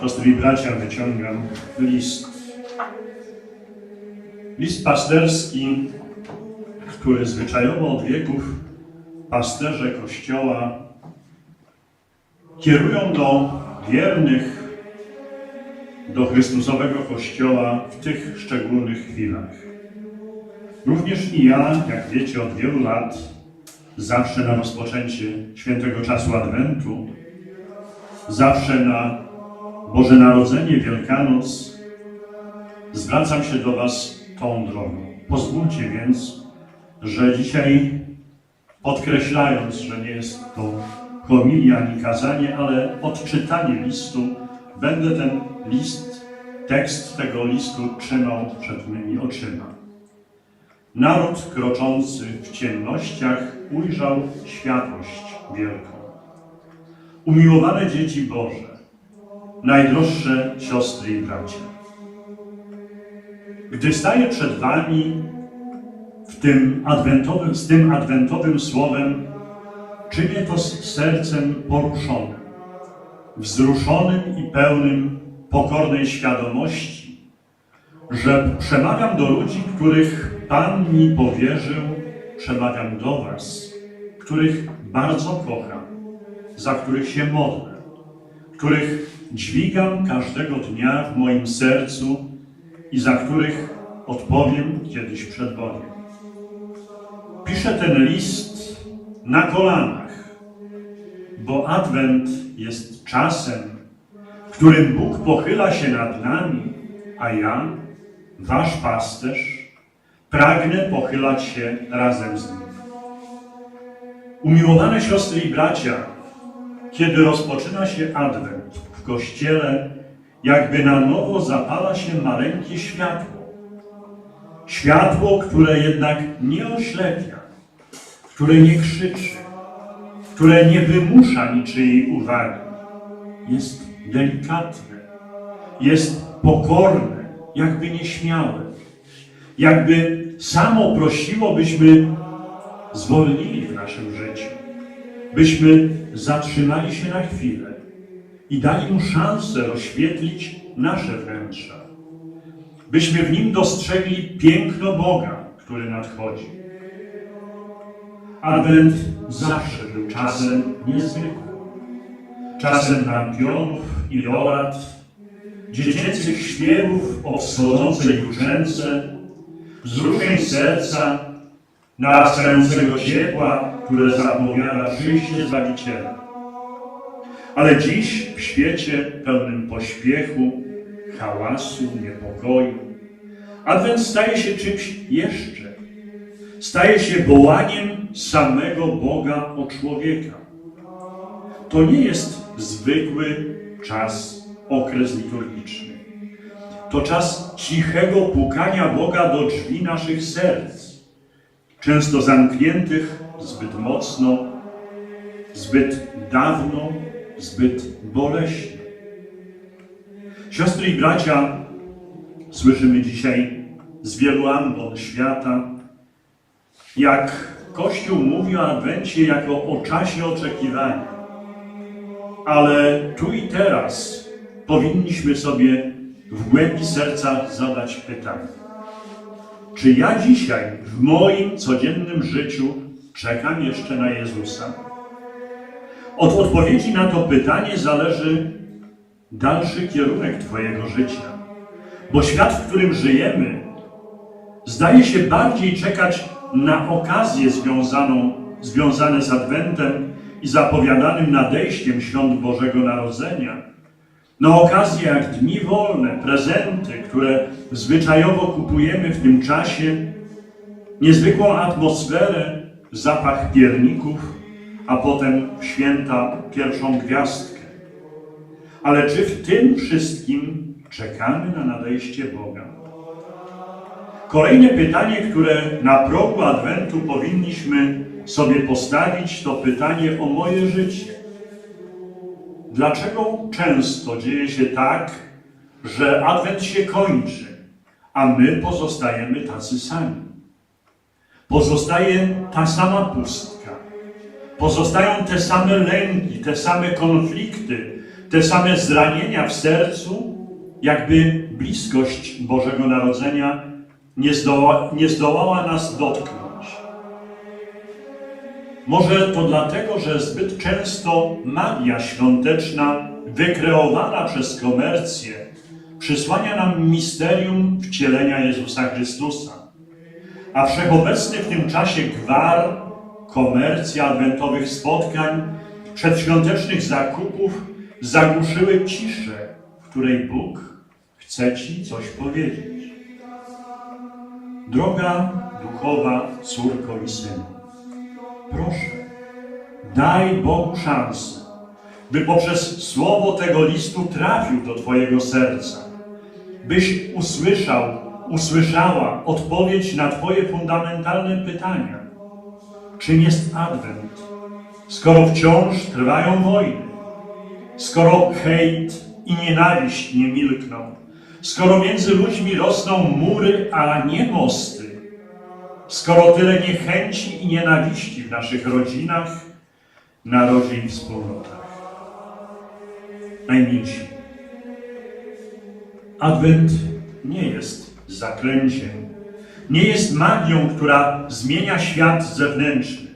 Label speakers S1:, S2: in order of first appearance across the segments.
S1: Siostry i bracia, wyciągam list. List pasterski, który zwyczajowo od wieków pasterze Kościoła kierują do wiernych, do Chrystusowego Kościoła w tych szczególnych chwilach. Również i ja, jak wiecie, od wielu lat, zawsze na rozpoczęcie świętego czasu Adwentu, zawsze na Boże Narodzenie, Wielkanoc, zwracam się do Was tą drogą. Pozwólcie więc, że dzisiaj, podkreślając, że nie jest to homilia ani kazanie, ale odczytanie listu, będę ten list, tekst tego listu trzymał przed mymi oczyma. Naród kroczący w ciemnościach ujrzał światłość wielką. Umiłowane dzieci Boże, najdroższe siostry i bracia. Gdy staję przed Wami w tym adwentowym, z tym adwentowym słowem, czynię to z sercem poruszonym, wzruszonym i pełnym pokornej świadomości, że przemawiam do ludzi, których Pan mi powierzył, przemawiam do Was, których bardzo kocham, za których się modlę, których dźwigam każdego dnia w moim sercu i za których odpowiem kiedyś przed Bogiem. Piszę ten list na kolanach, bo Adwent jest czasem, w którym Bóg pochyla się nad nami, a ja, Wasz pasterz, pragnę pochylać się razem z Nim. Umiłowane siostry i bracia, kiedy rozpoczyna się Adwent w Kościele, jakby na nowo zapala się maleńkie światło. Światło, które jednak nie oślepia, które nie krzyczy, które nie wymusza niczyjej uwagi. Jest delikatne, jest pokorne, jakby nieśmiałe, jakby samo prosiło, byśmy zwolnili w naszym życiu, byśmy zatrzymali się na chwilę i dali mu szansę rozświetlić nasze wnętrza, byśmy w nim dostrzegli piękno Boga, który nadchodzi. Adwent zawsze był czasem niezwykłym. Czasem lampionów i lorat, dziecięcych śpiewów o wschodzącej juczence, wzruszeń serca, narastającego ciepła, które zapowiada przyjście Zbawiciela. Ale dziś w świecie pełnym pośpiechu, hałasu, niepokoju, Adwent staje się czymś jeszcze. Staje się wołaniem samego Boga o człowieka. To nie jest zwykły czas, okres liturgiczny. To czas cichego pukania Boga do drzwi naszych serc, często zamkniętych zbyt mocno, zbyt dawno, zbyt boleśnie. Siostry i bracia, słyszymy dzisiaj z wielu ambon świata, jak Kościół mówi o Adwencie jako o czasie oczekiwania. Ale tu i teraz powinniśmy sobie w głębi serca zadać pytanie. Czy ja dzisiaj w moim codziennym życiu czekam jeszcze na Jezusa? Od odpowiedzi na to pytanie zależy dalszy kierunek Twojego życia. Bo świat, w którym żyjemy, zdaje się bardziej czekać na okazję związaną, związane z Adwentem i zapowiadanym nadejściem świąt Bożego Narodzenia. Na okazję jak dni wolne, prezenty, które zwyczajowo kupujemy w tym czasie, niezwykłą atmosferę, zapach pierników, a potem święta pierwszą gwiazdkę. Ale czy w tym wszystkim czekamy na nadejście Boga? Kolejne pytanie, które na progu Adwentu powinniśmy sobie postawić, to pytanie o moje życie. Dlaczego często dzieje się tak, że Adwent się kończy, a my pozostajemy tacy sami? Pozostaje ta sama pustka. Pozostają te same lęki, te same konflikty, te same zranienia w sercu, jakby bliskość Bożego Narodzenia nie, zdoła, nie zdołała nas dotknąć. Może to dlatego, że zbyt często magia świąteczna, wykreowana przez komercję, przysłania nam misterium wcielenia Jezusa Chrystusa. A wszechobecny w tym czasie gwar, komercja, adwentowych spotkań, przedświątecznych zakupów zagłuszyły ciszę, w której Bóg chce Ci coś powiedzieć. Droga duchowa córko i synu, proszę, daj Bogu szansę, by poprzez słowo tego listu trafił do Twojego serca, byś usłyszał, usłyszała odpowiedź na Twoje fundamentalne pytania. Czym jest Adwent, skoro wciąż trwają wojny, skoro hejt i nienawiść nie milkną, skoro między ludźmi rosną mury, a nie mosty, skoro tyle niechęci i nienawiści w naszych rodzinach, narodzie i wspólnotach. Najmilsi, Adwent nie jest zaklęciem, nie jest magią, która zmienia świat zewnętrzny.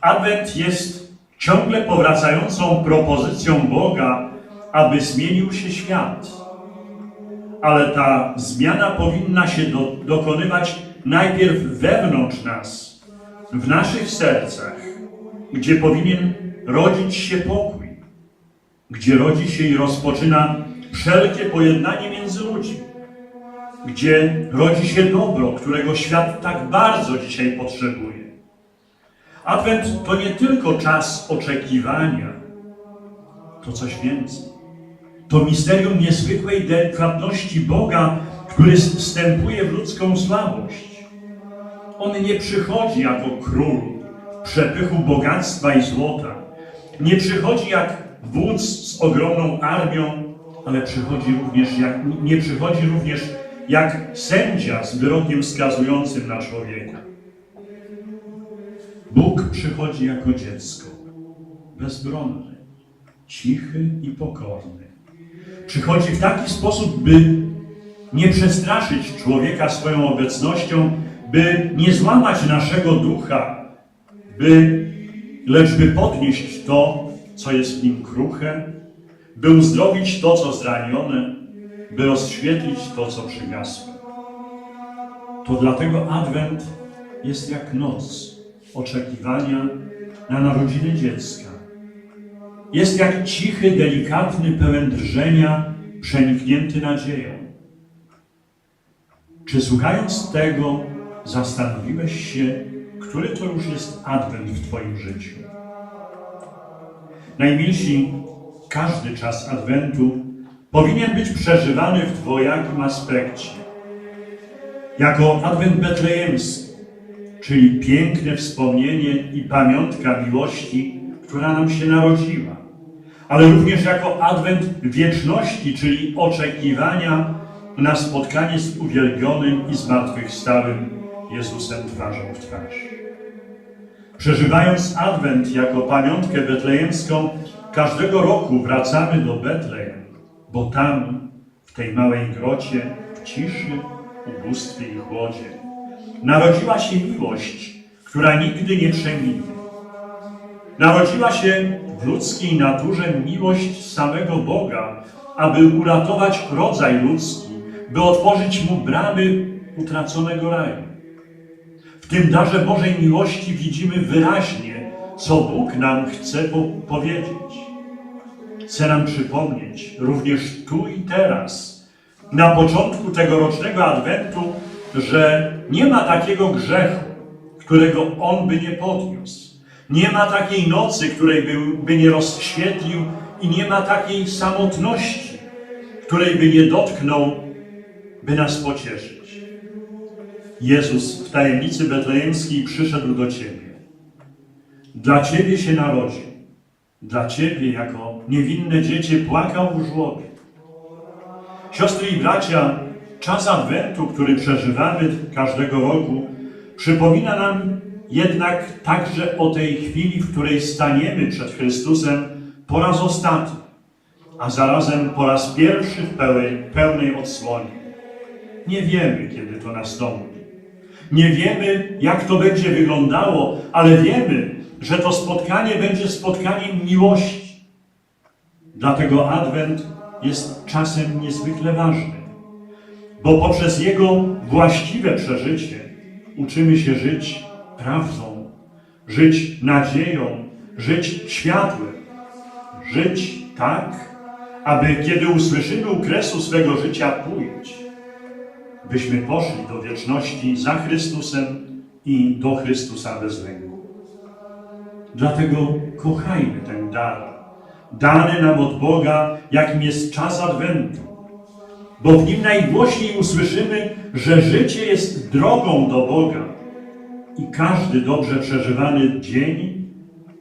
S1: Adwent jest ciągle powracającą propozycją Boga, aby zmienił się świat. Ale ta zmiana powinna się do, dokonywać najpierw wewnątrz nas, w naszych sercach, gdzie powinien rodzić się pokój, gdzie rodzi się i rozpoczyna wszelkie pojednanie między ludźmi, gdzie rodzi się dobro, którego świat tak bardzo dzisiaj potrzebuje. Adwent to nie tylko czas oczekiwania, to coś więcej. To misterium niezwykłej delikatności Boga, który wstępuje w ludzką słabość. On nie przychodzi jako król przepychu bogactwa i złota. Nie przychodzi jak wódz z ogromną armią, ale przychodzi również jak, nie przychodzi również jak sędzia z wyrokiem skazującym na człowieka. Bóg przychodzi jako dziecko, bezbronny, cichy i pokorny. Przychodzi w taki sposób, by nie przestraszyć człowieka swoją obecnością, by nie złamać naszego ducha, by, lecz by podnieść to, co jest w nim kruche, by uzdrowić to, co zranione, by rozświetlić to, co przygasłe. To dlatego Adwent jest jak noc oczekiwania na narodziny dziecka. Jest jak cichy, delikatny, pełen drżenia, przeniknięty nadzieją. Czy słuchając tego, zastanowiłeś się, który to już jest Adwent w Twoim życiu? Najmilsi, każdy czas Adwentu powinien być przeżywany w dwojakim aspekcie. Jako Adwent betlejemski, czyli piękne wspomnienie i pamiątka miłości, która nam się narodziła, ale również jako Adwent wieczności, czyli oczekiwania na spotkanie z uwielbionym i zmartwychwstałym Jezusem twarzą w twarz. Przeżywając Adwent jako pamiątkę betlejemską, każdego roku wracamy do Betlejem, bo tam, w tej małej grocie, w ciszy, ubóstwie i chłodzie, narodziła się miłość, która nigdy nie przeminie. Narodziła się w ludzkiej naturze miłość samego Boga, aby uratować rodzaj ludzki, by otworzyć mu bramy utraconego raju. Tym darze Bożej miłości widzimy wyraźnie, co Bóg nam chce po powiedzieć. Chce nam przypomnieć, również tu i teraz, na początku tegorocznego Adwentu, że nie ma takiego grzechu, którego On by nie podniósł. Nie ma takiej nocy, której by, by nie rozświetlił i nie ma takiej samotności, której by nie dotknął, by nas pocieszyć. Jezus w tajemnicy betlejemskiej przyszedł do Ciebie. Dla Ciebie się narodził. Dla Ciebie jako niewinne dziecię płakał w żłobie. Siostry i bracia, czas Adwentu, który przeżywamy każdego roku, przypomina nam jednak także o tej chwili, w której staniemy przed Chrystusem po raz ostatni. a zarazem po raz pierwszy w pełnej, pełnej odsłonie. Nie wiemy, kiedy to nastąpi. Nie wiemy, jak to będzie wyglądało, ale wiemy, że to spotkanie będzie spotkaniem miłości. Dlatego Adwent jest czasem niezwykle ważnym, bo poprzez jego właściwe przeżycie uczymy się żyć prawdą, żyć nadzieją, żyć światłem, żyć tak, aby kiedy usłyszymy u kresu swego życia pójść, byśmy poszli do wieczności za Chrystusem i do Chrystusa bez lęku. Dlatego kochajmy ten dar, dany nam od Boga, jakim jest czas Adwentu, bo w nim najgłośniej usłyszymy, że życie jest drogą do Boga i każdy dobrze przeżywany dzień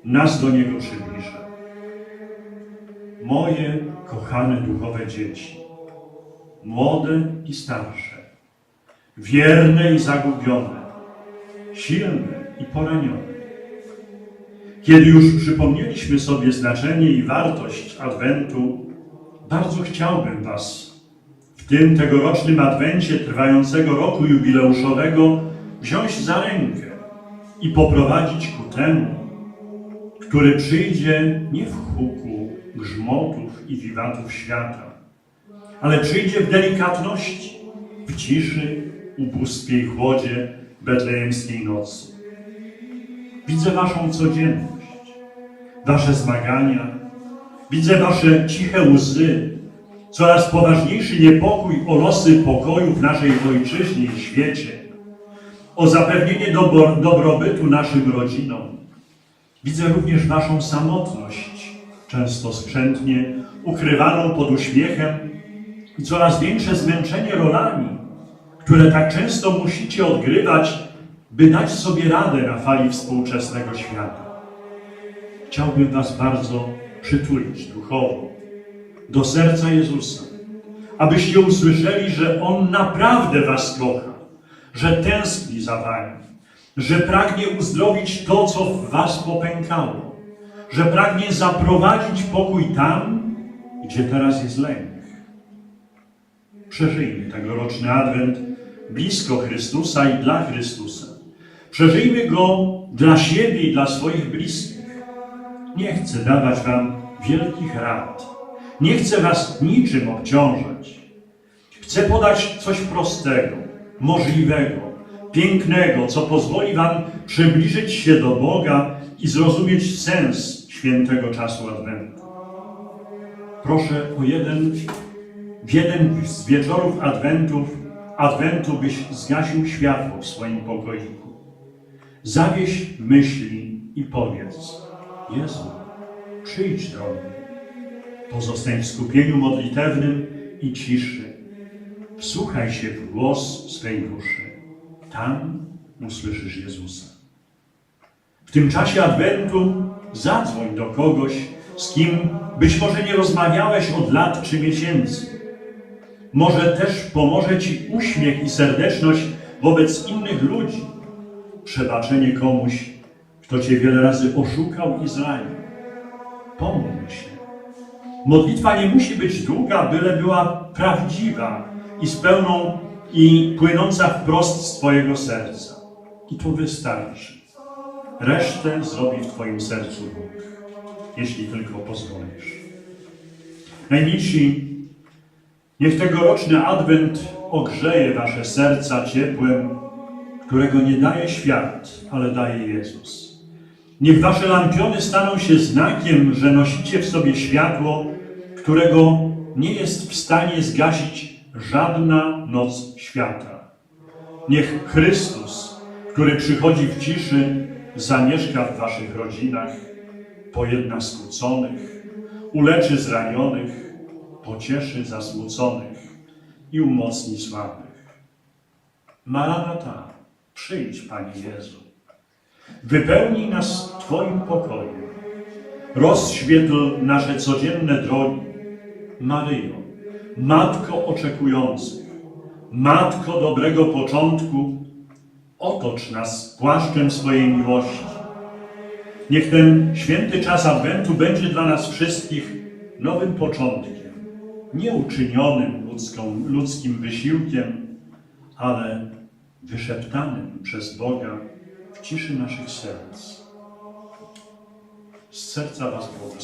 S1: nas do Niego przybliża. Moje kochane duchowe dzieci, młode i starsze, wierne i zagubione, silne i poranione. Kiedy już przypomnieliśmy sobie znaczenie i wartość Adwentu, bardzo chciałbym Was w tym tegorocznym Adwencie trwającego roku jubileuszowego wziąć za rękę i poprowadzić ku temu, który przyjdzie nie w huku grzmotów i wiwatów świata, ale przyjdzie w delikatności, w ciszy, ubóstwie i chłodzie betlejemskiej nocy. Widzę Waszą codzienność, Wasze zmagania, widzę Wasze ciche łzy, coraz poważniejszy niepokój o losy pokoju w naszej ojczyźnie i świecie, o zapewnienie dobro, dobrobytu naszym rodzinom. Widzę również Waszą samotność, często skrzętnie ukrywaną pod uśmiechem i coraz większe zmęczenie rolami, które tak często musicie odgrywać, by dać sobie radę na fali współczesnego świata. Chciałbym Was bardzo przytulić duchowo do serca Jezusa, abyście usłyszeli, że On naprawdę Was kocha, że tęskni za Wami, że pragnie uzdrowić to, co w Was popękało, że pragnie zaprowadzić pokój tam, gdzie teraz jest lęk. Przeżyjmy tegoroczny Adwent blisko Chrystusa i dla Chrystusa. Przeżyjmy go dla siebie i dla swoich bliskich. Nie chcę dawać Wam wielkich rad. Nie chcę Was niczym obciążać. Chcę podać coś prostego, możliwego, pięknego, co pozwoli Wam przybliżyć się do Boga i zrozumieć sens świętego czasu Adwentu. Proszę o jeden, w jeden z wieczorów Adwentów, Adwentu byś zgasił światło w swoim pokoiku. Zawieś myśli i powiedz, Jezu, przyjdź do mnie. Pozostań w skupieniu modlitewnym i ciszy. Wsłuchaj się w głos swej duszy. Tam usłyszysz Jezusa. W tym czasie Adwentu zadzwoń do kogoś, z kim być może nie rozmawiałeś od lat czy miesięcy. Może też pomoże Ci uśmiech i serdeczność wobec innych ludzi. Przebaczenie komuś, kto Cię wiele razy oszukał i zranił. Pomódl się. Modlitwa nie musi być długa, byle była prawdziwa i z pełną i płynąca wprost z Twojego serca. I to wystarczy. Resztę zrobi w Twoim sercu Bóg, jeśli tylko pozwolisz. Najmilsi, niech tegoroczny Adwent ogrzeje Wasze serca ciepłem, którego nie daje świat, ale daje Jezus. Niech Wasze lampiony staną się znakiem, że nosicie w sobie światło, którego nie jest w stanie zgasić żadna noc świata. Niech Chrystus, który przychodzi w ciszy, zamieszka w Waszych rodzinach, pojedna skłóconych, uleczy zranionych, pocieszy zasmuconych i umocni słabych. Maranata, przyjdź, Panie Jezu. Wypełnij nas Twoim pokojem. Rozświetl nasze codzienne drogi. Maryjo, Matko oczekujących, Matko dobrego początku, otocz nas płaszczem swojej miłości. Niech ten święty czas Adwentu będzie dla nas wszystkich nowym początkiem, nie uczynionym ludzką, ludzkim wysiłkiem, ale wyszeptanym przez Boga w ciszy naszych serc. Z serca Was błogosławię.